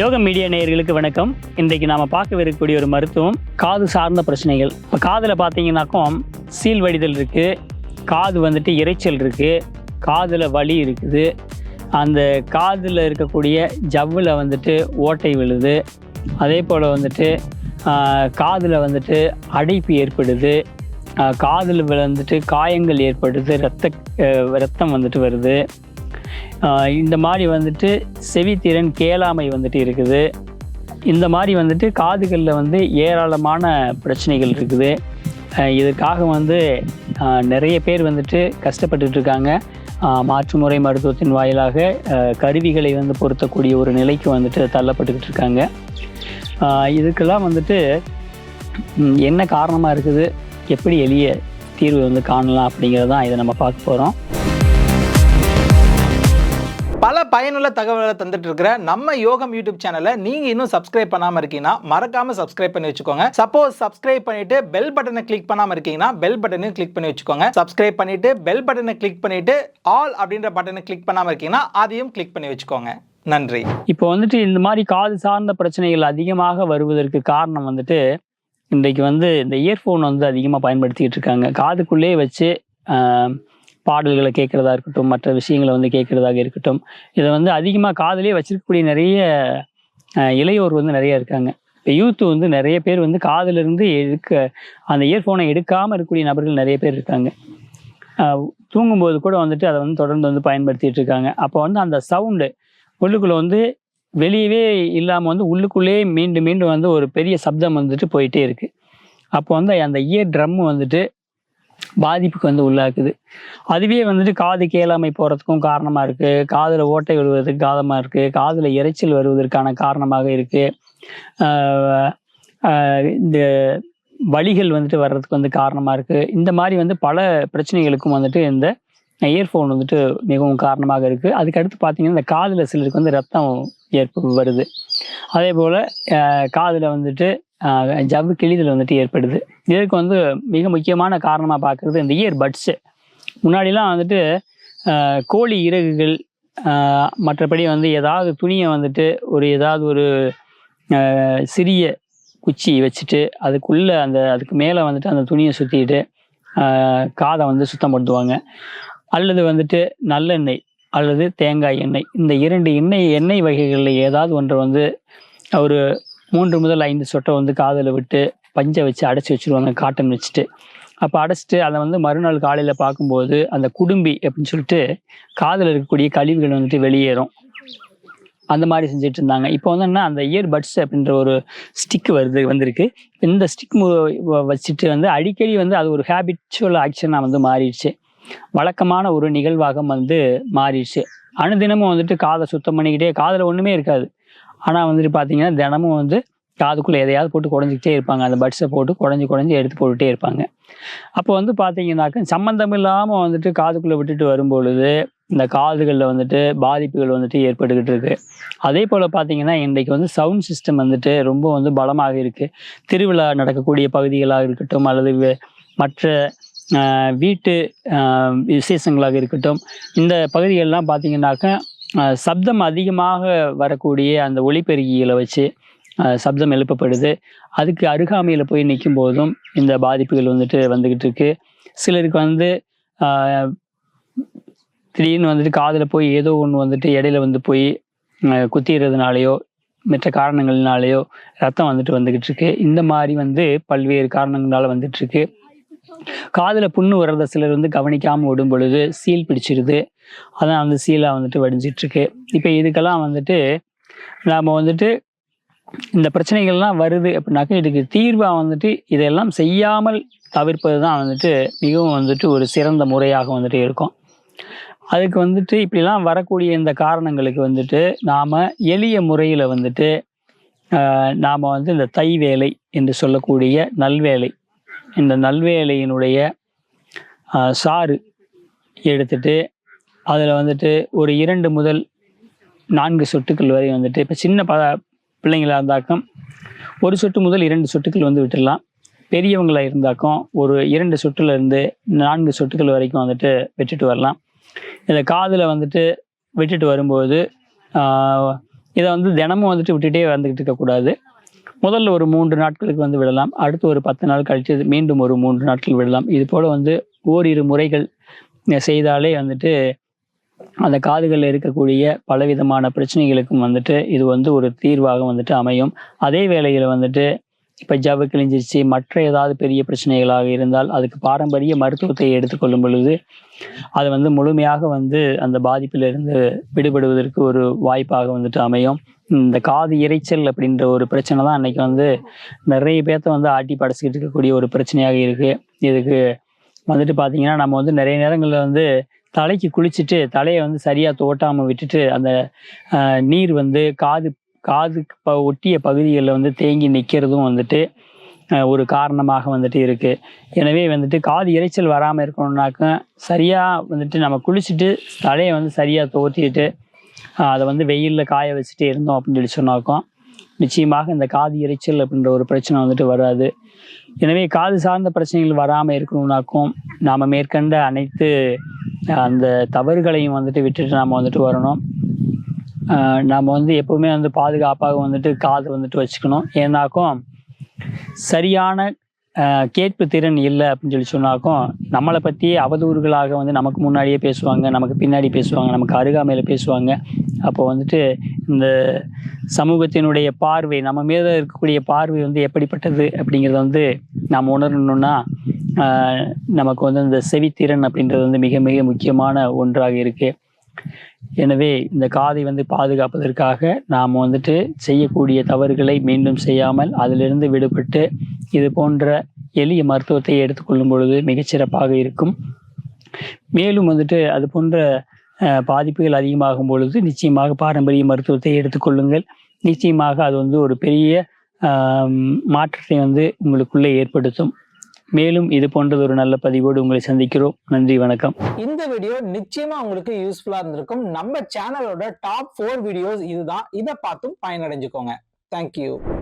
யோக மீடியா நேயர்களுக்கு வணக்கம். இன்றைக்கு நாம் பார்க்கவிருக்கக்கூடிய ஒரு மருத்துவம் காது சார்ந்த பிரச்சனைகள். இப்போ காதில் பார்த்தீங்கன்னாக்கும் சீல் வடிதல் இருக்குது காது வந்துட்டு இரைச்சல் இருக்குது காதில் வலி இருக்குது. அந்த காதில் இருக்கக்கூடிய ஜவ்வில் வந்துட்டு ஓட்டை விழுது. அதே போல் வந்துட்டு காதில் வந்துட்டு அடைப்பு ஏற்படுது. காதில் வந்துட்டு காயங்கள் ஏற்படுது ரத்த ரத்தம் வந்துட்டு வருது. இந்த மாதிரி வந்துட்டு செவித்திறன் கேளாமை வந்துட்டு இருக்குது. இந்த மாதிரி வந்துட்டு காதுகளில் வந்து ஏராளமான பிரச்சனைகள் இருக்குது. இதுக்காக இதற்காக வந்து நிறைய பேர் வந்துட்டு கஷ்டப்பட்டுட்டு இருக்காங்க. மாற்றுமுறை மாற்று முறை மருத்துவத்தின் வாயிலாக கருவிகளை வந்து பொருத்தக்கூடிய ஒரு நிலைக்கு வந்துட்டு தள்ளப்பட்டுக்கிட்டு இருக்காங்க. இதுக்கெல்லாம் வந்துட்டு என்ன காரணமாக இருக்குது? எப்படி எளிய தீர்வு வந்து காணலாம் அப்படிங்கிறது தான் இதை நம்ம பார்க்க போகிறோம் பல பயனுள்ள தகவல்களை தந்துட்டு இருக்கிற நம்ம யோகம் யூடியூப் சேனலை நீங்க இன்னும் சப்ஸ்கிரைப் பண்ணாம இருக்கீங்கன்னா மறக்காம சப்ஸ்கிரைப் பண்ணி வச்சுக்கோங்க. சப்போஸ் சப்ஸ்கிரைப் பண்ணிட்டு பெல் பட்டனை கிளிக் பண்ணாம இருக்கீங்கன்னா பெல் பட்டனையும் கிளிக் பண்ணி வச்சுக்கோங்க. சப்ஸ்கிரைப் பண்ணிட்டு பெல் பட்டனை கிளிக் பண்ணிட்டு ஆல் அப்படின்ற பட்டனை கிளிக் பண்ணாம இருக்கீங்கன்னா அதையும் கிளிக் பண்ணி வச்சுக்கோங்க. நன்றி. இப்போ வந்துட்டு இந்த மாதிரி காது சார்ந்த பிரச்சனைகள் அதிகமாக வருவதற்கு காரணம் வந்துட்டு இன்றைக்கு வந்து இந்த இயர்ஃபோன் வந்து அதிகமாக பயன்படுத்திக்கிட்டு இருக்காங்க. காதுக்குள்ளேயே வச்சு பாடல்களை கேட்குறதா இருக்கட்டும் மற்ற விஷயங்களை வந்து கேட்குறதாக இருக்கட்டும். இதை வந்து அதிகமாக காதுலேயே வச்சிருக்கக்கூடிய நிறைய இளையோர் வந்து நிறைய இருக்காங்க. இப்போ யூத் வந்து நிறைய பேர் வந்து காதிலிருந்து எடுக்க அந்த இயர்ஃபோனை எடுக்காமல் இருக்கக்கூடிய நபர்கள் நிறைய பேர் இருக்காங்க. தூங்கும்போது கூட வந்துட்டு அதை வந்து தொடர்ந்து வந்து பயன்படுத்திட்டு இருக்காங்க. அப்போ வந்து அந்த சவுண்டு உள்ளுக்குள்ளே வந்து வெளியவே இல்லாமல் வந்து உள்ளுக்குள்ளேயே மீண்டும் மீண்டும் வந்து ஒரு பெரிய சப்தம் வந்துட்டு போயிட்டே இருக்குது அப்போ வந்து அந்த இயர் ட்ரம் வந்துட்டு பாதிப்புக்கு வந்து உள்ளாக்குது. அதுவே வந்துட்டு காது கேளாமை போகிறதுக்கும் காரணமாக இருக்குது காதில் ஓட்டை விழுவதற்கு காதமாக இருக்குது காதில் இரைச்சல் வருவதற்கான காரணமாக இருக்குது இந்த வலிகள் வந்துட்டு வர்றதுக்கு வந்து காரணமாக இருக்குது இந்த மாதிரி வந்து பல பிரச்சனைகளுக்கும் வந்துட்டு இந்த இயர்ஃபோன் வந்துட்டு மிகவும் காரணமாக இருக்குது அதுக்கு அடுத்து பார்த்தீங்கன்னா இந்த காதில் சிலருக்கு வந்து ரத்தம் ஏற்பு வருது. அதே போல் காதில் வந்துட்டு ஜவ்வு கிழிதல் வந்துட்டு ஏற்படுது. இதற்கு வந்து மிக முக்கியமான காரணமாக பார்க்குறது இந்த இயர் பட்ஸு முன்னாடிலாம் வந்துட்டு கோழி இறகுகள் மற்றபடி வந்து ஏதாவது துணியை வந்துட்டு ஒரு ஏதாவது ஒரு சிறிய குச்சி வச்சுட்டு அதுக்குள்ளே அந்த அதுக்கு மேலே வந்துட்டு அந்த துணியை சுற்றிட்டு காதை வந்து சுத்தப்படுத்துவாங்க. அல்லது வந்துட்டு நல்லெண்ணெய் அல்லது தேங்காய் எண்ணெய். இந்த இரண்டு எண்ணெய் எண்ணெய் வகைகளில் ஏதாவது ஒன்று வந்து ஒரு மூன்று முதல் ஐந்து சொட்டை வந்து காதில் விட்டு பஞ்சை வச்சு அடைச்சி வச்சுருவாங்க காட்டன் வச்சுட்டு. அப்போ அடைச்சிட்டு அதை வந்து மறுநாள் காலையில் பார்க்கும்போது அந்த குடும்பி அப்படின்னு சொல்லிட்டு காதில் இருக்கக்கூடிய கழிவுகள் வந்துட்டு வெளியேறும். அந்த மாதிரி செஞ்சுட்டு இருந்தாங்க. இப்போ வந்து என்ன அந்த இயர் பட்ஸ் அப்படின்ற ஒரு ஸ்டிக் வருது வந்திருக்கு. இந்த ஸ்டிக் வச்சுட்டு வந்து அடிக்கடி வந்து அது ஒரு ஹேபிச்சுவல் ஆக்ஷனாக வந்து மாறிடுச்சு. வழக்கமான ஒரு நிகழ்வாக வந்து மாறிடுச்சு. அனுதினமும் வந்துட்டு காதை சுத்தம் பண்ணிக்கிட்டே காதில் ஒன்றுமே இருக்காது. ஆனால் வந்துட்டு பார்த்தீங்கன்னா தினமும் வந்து காதுக்குள்ளே எதையாவது போட்டு குறைஞ்சிக்கிட்டே இருப்பாங்க. அந்த பட்ஸை போட்டு குறைஞ்சி குறைஞ்சி எடுத்து போட்டுகிட்டே இருப்பாங்க. அப்போ வந்து பார்த்தீங்கன்னாக்க சம்மந்தம் இல்லாமல் வந்துட்டு காதுக்குள்ளே விட்டுட்டு வரும்பொழுது இந்த காதுகளில் வந்துட்டு பாதிப்புகள் வந்துட்டு ஏற்பட்டுக்கிட்டு இருக்கு. அதே போல் பார்த்தீங்கன்னா இன்றைக்கு வந்து சவுண்ட் சிஸ்டம் வந்துட்டு ரொம்ப வந்து பலமாக இருக்குது திருவிழா நடக்கக்கூடிய பகுதிகளாக இருக்கட்டும் அல்லது மற்ற வீட்டு விசேஷங்களாக இருக்கட்டும் இந்த பகுதிகளெலாம் பார்த்தீங்கன்னாக்க சப்தம் அதிகமாக வரக்கூடிய அந்த ஒளிப்பெருக்கிகளை வச்சு சப்தம் எழுப்பப்படுது. அதுக்கு அருகாமையில் போய் நிற்கும் போதும் இந்த பாதிப்புகள் வந்துட்டு வந்துக்கிட்டு இருக்கு. சிலருக்கு வந்து திடீர்னு வந்துட்டு காதில் போய் ஏதோ ஒன்று வந்துட்டு இடையில வந்து போய் ஆஹ், குத்திடுறதுனாலையோ மற்ற காரணங்கள்னாலேயோ ரத்தம் வந்துட்டு வந்துக்கிட்டு இருக்கு. இந்த மாதிரி வந்து பல்வேறு காரணங்களால் வந்துட்டு இருக்கு. காதில் புண்ணு வர்றத சிலர் வந்து கவனிக்காமல் விடும் பொழுது சீல் பிடிச்சிருது. அதான் அந்த சீலாக வந்துட்டு வடிஞ்சிட்ருக்கு. இப்போ இதுக்கெல்லாம் வந்துட்டு நாம் வந்துட்டு இந்த பிரச்சனைகள்லாம் வருது அப்படின்னாக்கா இதுக்கு தீர்வாக வந்துட்டு இதெல்லாம் செய்யாமல் தவிர்ப்பது தான் வந்துட்டு மிகவும் வந்துட்டு ஒரு சிறந்த முறையாக வந்துட்டு இருக்கும். அதுக்கு வந்துட்டு இப்படிலாம் வரக்கூடிய இந்த காரணங்களுக்கு வந்துட்டு நாம் எளிய முறையில் வந்துட்டு நாம் வந்து இந்த தை வேலை என்று சொல்லக்கூடிய நல்வேலை இந்த நல்வேலையினுடைய சாறு எடுத்துட்டு அதில் வந்துட்டு ஒரு இரண்டு முதல் நான்கு சொட்டுக்கள் வரை வந்துட்டு இப்போ சின்ன ப பிள்ளைங்களாக இருந்தாக்கம் ஒரு சொட்டு முதல் இரண்டு சொட்டுக்கள் வந்து விட்டுடலாம். பெரியவங்களாக இருந்தாக்கும் ஒரு இரண்டு சொட்டுல இருந்து நான்கு சொட்டுக்கள் வரைக்கும் வந்துட்டு விட்டுட்டு வரலாம். இதை காதில் வந்துட்டு விட்டுட்டு வரும்போது இதை வந்து தினமும் வந்துட்டு விட்டுகிட்டே வந்துக்கிட்டு இருக்கக்கூடாது. முதல்ல ஒரு மூன்று நாட்களுக்கு வந்து விடலாம். அடுத்து ஒரு பத்து நாள் கழித்து மீண்டும் ஒரு மூன்று நாட்கள் விடலாம். இது போல் வந்து ஓரிரு முறைகள் செய்தாலே வந்துட்டு அந்த காதுகளில் இருக்கக்கூடிய பலவிதமான பிரச்சனைகளுக்கும் வந்துட்டு இது வந்து ஒரு தீர்வாக வந்துட்டு அமையும். அதே வேளையில் வந்துட்டு இப்போ ஜவ்வு கிழிஞ்சிருச்சு. மற்ற ஏதாவது பெரிய பிரச்சனைகளாக இருந்தால் அதுக்கு பாரம்பரிய மருத்துவத்தை எடுத்துக்கொள்ளும் பொழுது அது வந்து முழுமையாக வந்து அந்த பாதிப்பிலிருந்து விடுபடுவதற்கு ஒரு வாய்ப்பாக வந்துட்டு அமையும். இந்த காது இரைச்சல் அப்படின்ற ஒரு பிரச்சனை தான் அன்னைக்கு வந்து நிறைய பேர்த்த வந்து ஆட்டி படைச்சிக்கிட்டு இருக்கக்கூடிய ஒரு பிரச்சனையாக இருக்கு. இதுக்கு வந்துட்டு பார்த்தீங்கன்னா நம்ம வந்து நிறைய நேரங்களில் வந்து தலைக்கு குளிச்சுட்டு தலையை வந்து சரியாக தோட்டாமல் விட்டுட்டு அந்த நீர் வந்து காது காதுக்கு ப ஒட்டிய பகுதிகளில் வந்து தேங்கி நிற்கிறதும் வந்துட்டு ஒரு காரணமாக வந்துட்டு இருக்கு. எனவே வந்துட்டு காது இரைச்சல் வராமல் இருக்கணும்னாக்க சரியாக வந்துட்டு நம்ம குளிச்சுட்டு தலையை வந்து சரியாக தோற்றிட்டு அதை வந்து வெயிலில் காய வச்சுட்டே இருந்தோம் அப்படின்னு சொல்லி சொன்னாக்கோம் நிச்சயமாக இந்த காது இரைச்சல் அப்படின்ற ஒரு பிரச்சனை வந்துட்டு வராது. எனவே காது சார்ந்த பிரச்சனைகள் வராமல் இருக்கணும்னாக்கும் நாம் மேற்கண்ட அனைத்து அந்த தவறுகளையும் வந்துட்டு விட்டுட்டு நாம் வந்துட்டு வரணும். நாம் வந்து எப்போவுமே வந்து பாதுகாப்பாக வந்துட்டு காது வந்துட்டு வச்சுக்கணும். ஏன்னாக்கும் சரியான கேட்பு திறன் இல்லை அப்படின்னு சொல்லி சொன்னாக்கும் நம்மளை பற்றி அவதூறுகளாக வந்து நமக்கு முன்னாடியே பேசுவாங்க நமக்கு பின்னாடி பேசுவாங்க நமக்கு அருகாமையில் பேசுவாங்க. அப்போ வந்துட்டு இந்த சமூகத்தினுடைய பார்வை நம்ம மீது இருக்கக்கூடிய பார்வை வந்து எப்படிப்பட்டது அப்படிங்கிறத வந்து நாம் உணரணும்னா நமக்கு வந்து இந்த செவித்திறன் அப்படின்றது வந்து மிக மிக முக்கியமான ஒன்றாக இருக்குது எனவே இந்த காதை வந்து பாதுகாப்பதற்காக நாம் வந்துட்டு செய்யக்கூடிய தவறுகளை மீண்டும் செய்யாமல் அதிலிருந்து விடுபட்டு இது போன்ற எளிய மருத்துவத்தை எடுத்துக்கொள்ளும் பொழுது மிகச்சிறப்பாக இருக்கும். மேலும் வந்துட்டு அது போன்ற அஹ், பாதிப்புகள் அதிகமாகும் பொழுது நிச்சயமாக பாரம்பரிய மருத்துவத்தை எடுத்துக்கொள்ளுங்கள். நிச்சயமாக அது வந்து ஒரு பெரிய மாற்றத்தை வந்து உங்களுக்குள்ளே ஏற்படுத்தும். மேலும் இது போன்றது ஒரு நல்ல பதிவோடு உங்களை சந்திக்கிறோம். நன்றி வணக்கம். இந்த வீடியோ நிச்சயமா உங்களுக்கு யூஸ்ஃபுல்லா இருந்திருக்கும். நம்ம சேனலோட டாப் ஃபோர் வீடியோஸ் இதுதான். இதை பார்த்தும் பயனடைஞ்சுக்கோங்க. தேங்க்யூ